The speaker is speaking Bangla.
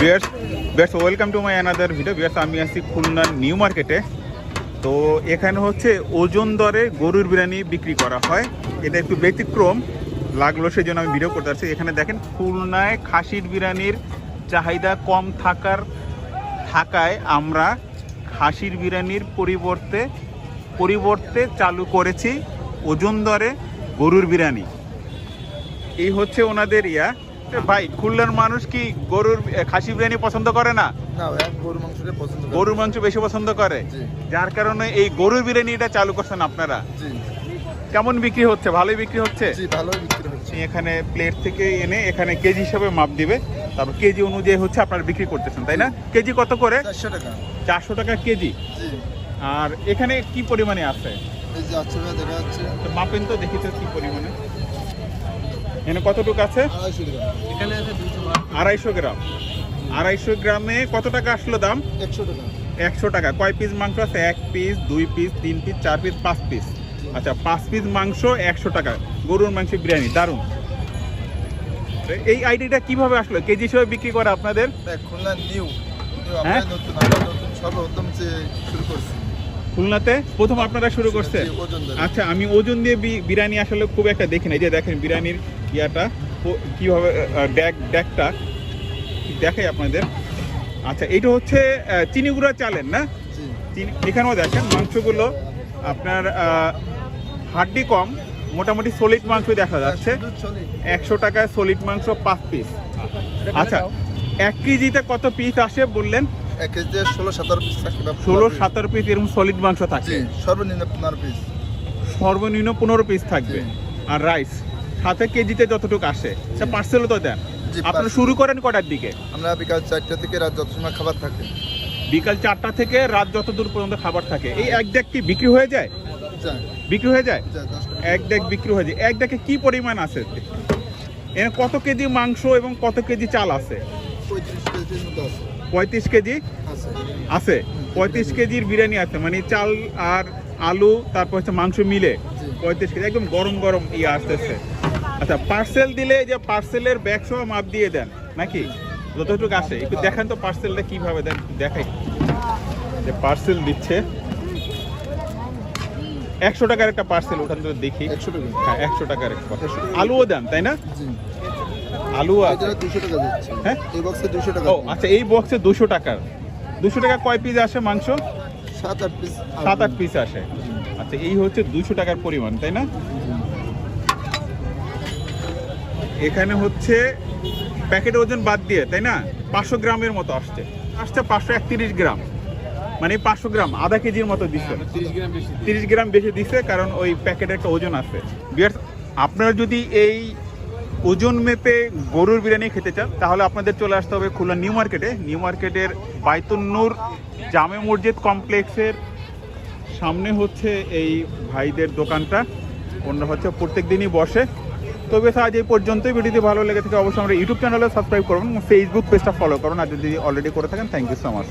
Viewers viewers welcome to my another video viewers আমি আছি খুলনার নিউ মার্কেটে। তো এখানে হচ্ছে ওজন দরে গরুর বিরিয়ানি বিক্রি করা হয়। এটা একটু ব্যতিক্রম লাগল সেই জন্য আমি ভিডিও করতে পারছি এখানে দেখেন খুলনায় খাসির বিরিয়ানির চাহিদা কম থাকার থাকায় আমরা খাসির বিরিয়ানির পরিবর্তে পরিবর্তে চালু করেছি ওজন দরে গরুর বিরিয়ানি। এই হচ্ছে ওনাদের ইয়া। ভাই খুলনার মানুষ কি গরুর খাসি বিরিয়ানি পছন্দ করে না? গরুর মাংস বেশি পছন্দ করে? যার কারণে এই গরুর বিরিয়ানিটা চালু করছেন আপনারা? কেমন বিক্রি হচ্ছে? ভালোই বিক্রি হচ্ছে? এখানে প্লেট থেকে এনে এখানে কেজি হিসাবে মাপ দিবে। তারপর কেজি অনুযায়ী হচ্ছে আপনারা বিক্রি করতেছেন তাই না? কেজি কত করে? চারশো টাকা। কেজি। আর এখানে কি পরিমাণে আছে? মাপেন তো দেখি তো কি পরিমাণে। এখানে কতটুকু আছে? আড়াইশো আছে আড়াইশো গ্রাম। আড়াইশো গ্রামে কত টাকা আসলো দাম? একশো টাকা। একশো টাকা। কয় পিস মাংস আছে? এক পিস দুই পিস তিন পিস চার পিস পাঁচ পিস আচ্ছা পাঁচ পিস মাংস একশো টাকা। গরুর মাংস বিরিয়ানি। দারুণ। তো এই আইডিটা কীভাবে আসলো? কেজি হিসেবে বিক্রি করে আপনাদের? দেখ খুলনা নিউ নিউ হ্যাঁ? যে শুরু করছি। খুলনাতে? প্রথম আপনারা শুরু করছে ওজন আচ্ছা আমি ওজন দিয়ে বি- বিরিয়ানি আসলে খুব একটা দেখি না যে দেখেন বিরিয়ানির ইয়াটা কীভাবে ড্যাক ড্যাকটা দেখাই আপনাদের। আচ্ছা এটা হচ্ছে আহ, চিনি গুঁড়া চালের না? চিনি- এখানেও দেখেন মাংসগুলো আপনার হাড্ডি কম মোটামুটি সলিড মাংস দেখা যাচ্ছে। একশো টাকায় সলিড মাংস পাঁচ পিস আচ্ছা এক কেজিতে কত পিস আসে বললেন? এক কেজি ষোলো সতেরো পিস ষোলো সতেরো পিস এরকম সলিড মাংস থাকে। সর্বনিম্ন পনেরো পিস সর্বনিম্ন পনেরো পিস থাকবে। আর রাইস সাথে কেজিতে যতটুকু আসে সে পার্সেলও তো দেন। জি, আপনারা শুরু করেন কটার দিকে? আমরা বিকাল চারটা থেকে রাত যত সময় খাবার থাকে। বিকাল চারটা থেকে রাত যত দূর পর্যন্ত খাবার থাকে। এই এক ডেক কি বিক্রি হয়ে যায়? বিক্রি হয়ে যায়? এক ডেক বিক্রি হয়ে যায়। এক ডেকে কি পরিমাণ আছে? এখানে কত কেজি মাংস এবং কত কেজি চাল আছে? পঁয়ত্রিশ কেজি? আছে। পঁয়ত্রিশ কেজির বিরিয়ানি আছে। মানে চাল আর আলু তারপর হচ্ছে মাংস মিলে পঁয়ত্রিশ কেজি। একদম গরম গরম ইয়ে আসতেছে। আচ্ছা পার্সেল দিলে এই যে পার্সেলের ব্যাগ সহ মাপ দিয়ে দেন নাকি? যতটুকু আসে একটু দেখান তো পার্সেলটা কীভাবে দেন দেখাই। যে পার্সেল দিচ্ছে একশো টাকার একটা পার্সেল ওখান থেকে দেখি। একশো টাকা। হ্যাঁ একশো টাকার একটা আলুও দেন তাই না? আলু দুশো টাকা হ্যাঁ? এই বক্সে দুশো টাকা ও আচ্ছা এই বক্সে দুশো টাকার। দুশো টাকা কয় পিস আসে মাংস? সাত আট পিস সাত আট পিস আসে। আচ্ছা এই হচ্ছে দুশো টাকার পরিমাণ তাই না? এখানে হচ্ছে প্যাকেট ওজন বাদ দিয়ে তাই না? পাঁচশো গ্রামের মতো আসছে। আসছে পাঁচশো একত্রিশ গ্রাম। মানে পাঁচশো গ্রাম আধা কেজির মতো দিচ্ছে তিরিশ গ্রাম বেশি দিচ্ছে কারণ ওই প্যাকেটে একটা ওজন আছে। বিয়ার্স আপনারা যদি এই ওজন মেপে গরুর বিরিয়ানি খেতে চান তাহলে আপনাদের চলে আসতে হবে খুলনা নিউ মার্কেটে। নিউ মার্কেটের বাইতুন্নুর জামে মসজিদ কমপ্লেক্সের সামনে হচ্ছে এই ভাইদের দোকানটা। অন্য হচ্ছে প্রত্যেক দিনই বসে। তবে আজ এই পর্যন্তই। ভিডিওটি ভালো লেগে থাকে অবশ্যই আমরা ইউটিউব চ্যানেলে সাবস্ক্রাইব করুন ফেসবুক পেজটা ফলো করুন। আর যদি অলরেডি করে থাকেন থ্যাংক ইউ সো মাচ